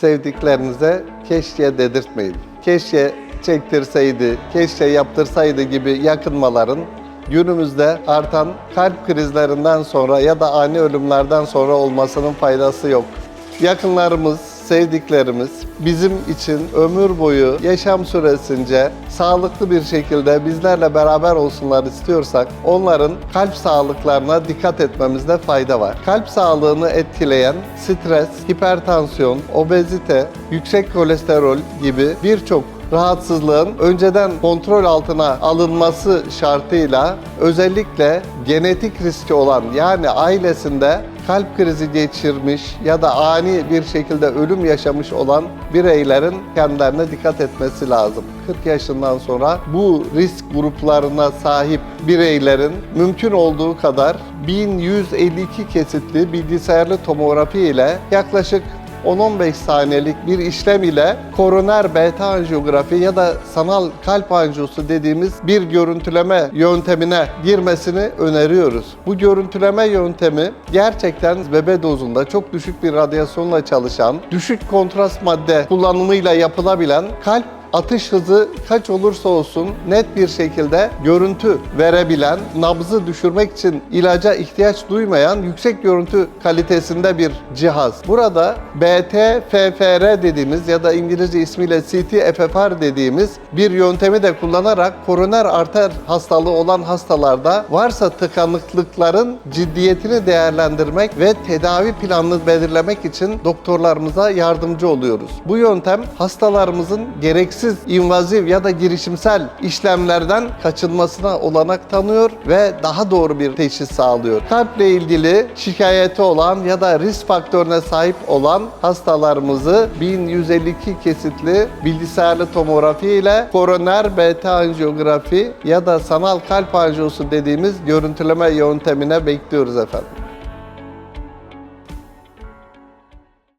Sevdiklerinize keşke dedirtmeyin. Keşke çektirseydi, keşke yaptırsaydı gibi yakınmaların günümüzde artan kalp krizlerinden sonra ya da ani ölümlerden sonra olmasının faydası yok. Yakınlarımız, sevdiklerimiz bizim için ömür boyu yaşam süresince sağlıklı bir şekilde bizlerle beraber olsunlar istiyorsak onların kalp sağlıklarına dikkat etmemizde fayda var. Kalp sağlığını etkileyen stres, hipertansiyon, obezite, yüksek kolesterol gibi birçok rahatsızlığın önceden kontrol altına alınması şartıyla özellikle genetik riski olan yani ailesinde kalp krizi geçirmiş ya da ani bir şekilde ölüm yaşamış olan bireylerin kendilerine dikkat etmesi lazım. 40 yaşından sonra bu risk gruplarına sahip bireylerin mümkün olduğu kadar 1152 kesitli bilgisayarlı tomografi ile yaklaşık 10-15 saniyelik bir işlem ile koroner beta anjiyografi ya da sanal kalp anjiyosu dediğimiz bir görüntüleme yöntemine girmesini öneriyoruz. Bu görüntüleme yöntemi gerçekten bebe dozunda çok düşük bir radyasyonla çalışan, düşük kontrast madde kullanımıyla yapılabilen kalp atış hızı kaç olursa olsun net bir şekilde görüntü verebilen, nabzı düşürmek için ilaca ihtiyaç duymayan yüksek görüntü kalitesinde bir cihaz. Burada BT-FFR dediğimiz ya da İngilizce ismiyle CT-FFR dediğimiz bir yöntemi de kullanarak koroner arter hastalığı olan hastalarda varsa tıkanıklıkların ciddiyetini değerlendirmek ve tedavi planını belirlemek için doktorlarımıza yardımcı oluyoruz. Bu yöntem hastalarımızın gereksiz invaziv ya da girişimsel işlemlerden kaçınmasına olanak tanıyor ve daha doğru bir teşhis sağlıyor. Kalple ilgili şikayeti olan ya da risk faktörüne sahip olan hastalarımızı 1152 kesitli bilgisayarlı tomografi ile koroner beta anjiyografi ya da sanal kalp anjiyosu dediğimiz görüntüleme yöntemine bekliyoruz efendim.